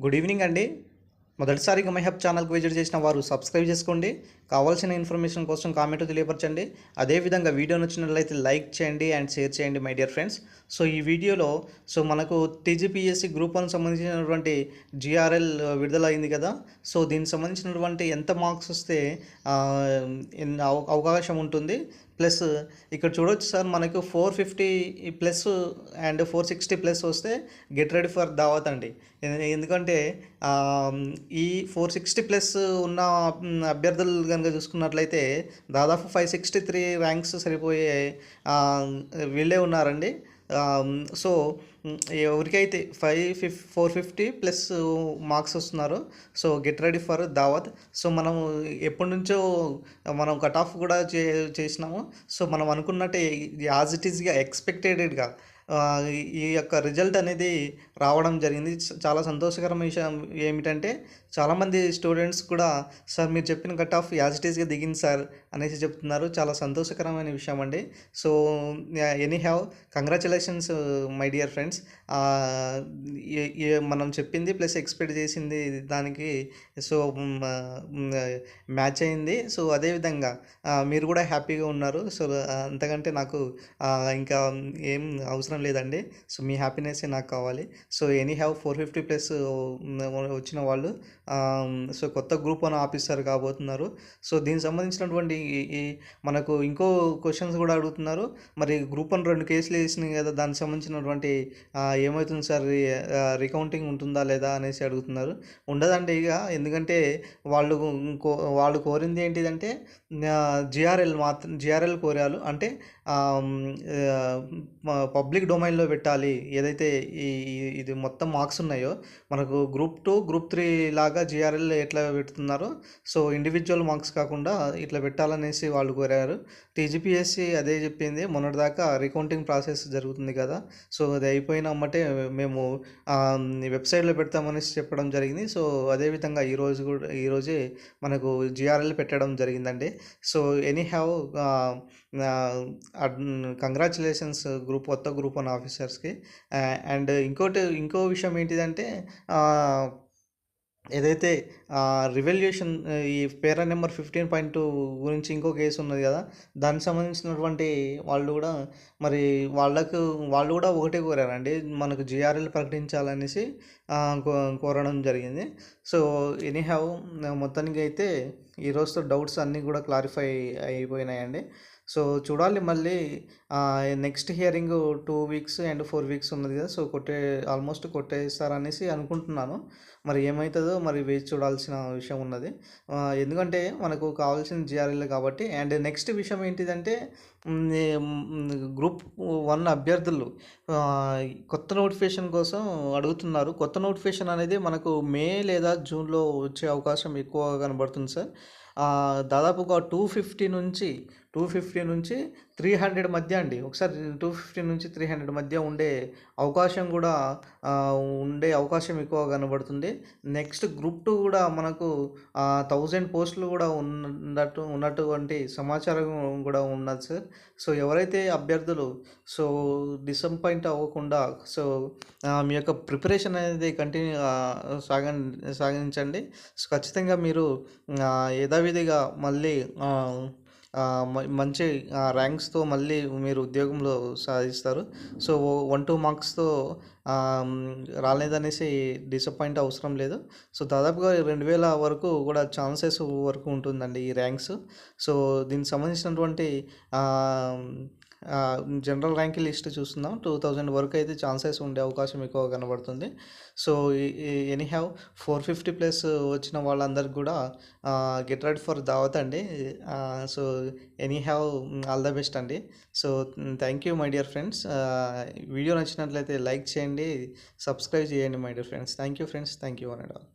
Good evening అండి. మొదటిసారిగా మైహబ్ ఛానల్కి విజిట్ చేసిన వారు సబ్స్క్రైబ్ చేసుకోండి. కావాల్సిన ఇన్ఫర్మేషన్ కోసం కామెంట్ తెలియపరచండి. అదేవిధంగా వీడియో నచ్చినట్లయితే లైక్ చేయండి అండ్ షేర్ చేయండి మై డియర్ ఫ్రెండ్స్. సో ఈ వీడియోలో సో మనకు టీజీపీఎస్సీ గ్రూప్ వన్ సంబంధించినటువంటి జిఆర్ఎల్ విడుదలైంది కదా. సో దీనికి సంబంధించినటువంటి ఎంత మార్క్స్ వస్తే అవ- అవకాశం ఉంటుంది. ప్లస్ ఇక్కడ చూడొచ్చు సార్ మనకు four fifty plus and four sixty plus వస్తే గెట్ రెడీ ఫర్ దావత్ అండి. ఎందుకంటే ఈ ఫోర్ సిక్స్టీ ప్లస్ ఉన్న అభ్యర్థులు కనుక చూసుకున్నట్లయితే దాదాపు ఫైవ్ సిక్స్టీ త్రీ ర్యాంక్స్ సరిపోయే వీళ్ళే ఉన్నారండి. సో ఎవరికైతే five fif four fifty plus marks వస్తున్నారో సో గెట్ రెడీ ఫర్ దావత్. సో మనం ఎప్పటి నుంచో మనం కట్ ఆఫ్ కూడా చే చేసినాము. సో మనం అనుకున్నట్టే యాజ్ ఇట్ ఈస్గా ఎక్స్పెక్టెడెడ్గా ఈ యొక్క రిజల్ట్ అనేది రావడం జరిగింది. చాలా సంతోషకరమైన విషయం ఏమిటంటే చాలామంది స్టూడెంట్స్ కూడా సార్ మీరు చెప్పిన కట్ ఆఫ్ యాజ్ ఇట్ ఈస్గా దిగింది సార్ అనేసి చెప్తున్నారు. చాలా సంతోషకరమైన విషయం అండి. So anyhow congratulations my dear friends. మనం చెప్పింది ప్లస్ ఎక్స్పెక్ట్ చేసింది దానికి సో మ్యాచ్ అయింది. సో అదేవిధంగా మీరు కూడా హ్యాపీగా ఉన్నారు. సో అంతకంటే నాకు ఇంకా ఏం అవసరం లేదండి. సో మీ హ్యాపీనెస్ నాకు కావాలి. So anyhow four fifty plus వచ్చిన వాళ్ళు సో కొత్త గ్రూప్ అని ఆపిస్తారు కాబోతున్నారు. సో దీనికి సంబంధించినటువంటి ఈ- మనకు ఇంకో క్వశ్చన్స్ కూడా అడుగుతున్నారు. మరి గ్రూప్ అని రెండు కేసులు వేసినాయి కదా దానికి సంబంధించినటువంటి ఏమవుతుంది సార్? రికౌంటింగ్ ఉంటుందా లేదా అనేసి అడుగుతున్నారు. ఉండదండి ఇక. ఎందుకంటే వాళ్ళు కో- వాళ్ళు కోరింది ఏంటిదంటే జిఆర్ఎల్ మాత్రం జిఆర్ఎల్ కోరాలు అంటే పబ్లిక్ డొమైన్లో పెట్టాలి. ఏదైతే ఈ ఇది మొత్తం మార్క్స్ ఉన్నాయో మనకు గ్రూప్ టూ గ్రూప్ త్రీ లాగా జిఆర్ఎల్ ఎట్లా పెడుతున్నారో సో ఇండివిజువల్ మార్క్స్ కాకుండా ఇట్లా పెట్టాలనేసి వాళ్ళు కోరారు. టీజీపీఎస్సీ అదే చెప్పింది మొన్నటిదాకా రికౌంటింగ్ ప్రాసెస్ జరుగుతుంది కదా సో అది అయిపోయిన అమ్మటే మేము వెబ్సైట్లో పెడతామనేసి చెప్పడం జరిగింది. సో అదేవిధంగా ఈరోజు కూడా ఈరోజే మనకు జిఆర్ఎల్ పెట్టడం జరిగిందండి. So anyhow congratulations group కొత్త గ్రూప్ వన్ ఆఫీసర్స్కి. అండ్ ఇంకోటి ఇంకో విషయం ఏంటిదంటే ఏదైతే రివల్యూషన్ ఈ para number fifteen point two గురించి ఇంకో కేసు ఉన్నది కదా దానికి సంబంధించినటువంటి వాళ్ళు కూడా మరి వాళ్ళకు వాళ్ళు కూడా ఒకటే కోరారండి. మనకు జిఆర్ఎల్ ప్రకటించాలనేసి కో- కోరడం జరిగింది. సో ఎనీ మొత్తానికి అయితే ఈరోజుతో డౌట్స్ అన్నీ కూడా క్లారిఫై అయిపోయినాయండి. సో చూడాలి మళ్ళీ next hearing two weeks and four weeks ఉన్నది కదా సో కొట్టే ఆల్మోస్ట్ కొట్టేస్తారనేసి అనుకుంటున్నాను. మరి ఏమవుతుందో మరి వేచి చూడాల్సిన విషయం ఉన్నది. ఎందుకంటే మనకు కావాల్సిన జిఆర్ఎల్ కాబట్టి అండ్ నెక్స్ట్ విషయం ఏంటిదంటే గ్రూప్ వన్ అభ్యర్థులు కొత్త నోటిఫికేషన్ కోసం అడుగుతున్నారు. కొత్త నోటిఫికేషన్ అనేది మనకు మే లేదా జూన్లో వచ్చే అవకాశం ఎక్కువ కనబడుతుంది సార్ దాదాపుగా టూ ఫిఫ్టీ నుంచి టూ ఫిఫ్టీ నుంచి త్రీ హండ్రెడ్ మధ్య అండి. ఒకసారి టూ ఫిఫ్టీ నుంచి త్రీ హండ్రెడ్ మధ్య ఉండే అవకాశం కూడా ఉండే అవకాశం ఎక్కువ కనబడుతుంది. నెక్స్ట్ గ్రూప్ టూ కూడా మనకు థౌజండ్ పోస్టులు కూడా ఉన్నట్టు ఉన్నటువంటి సమాచారం కూడా ఉన్నది సార్. సో ఎవరైతే అభ్యర్థులు సో డిసప్పాయింట్ అవ్వకుండా సో మీ యొక్క ప్రిపరేషన్ అనేది కంటిన్యూ సాగ సాగించండి. సో ఖచ్చితంగా మీరు యథావిధిగా మళ్ళీ మంచి ర్యాంక్స్తో మళ్ళీ మీరు ఉద్యోగంలో సాధిస్తారు. సో వన్ టూ మార్క్స్తో రాలేదనేసి డిసప్పాయింట్ అవసరం లేదు. సో దాదాపుగా రెండు వేల వరకు కూడా ఛాన్సెస్ వరకు ఉంటుందండి ఈ ర్యాంక్స్ సో దీనికి సంబంధించినటువంటి జనరల్ ర్యాంక్ లిస్ట్ చూస్తున్నాం. టూ థౌజండ్ వరకు అయితే ఛాన్సెస్ ఉండే అవకాశం ఎక్కువ కనబడుతుంది. So anyhow four fifty plus వచ్చిన వాళ్ళందరికి కూడా గెట్ రెడ్ ఫర్ దావత్ అండి. So anyhow all the best అండి. So thank you my dear friends. Video నచ్చినట్లయితే లైక్ చేయండి సబ్స్క్రైబ్ చేయండి my dear friends. Thank you friends. Thank you one and all.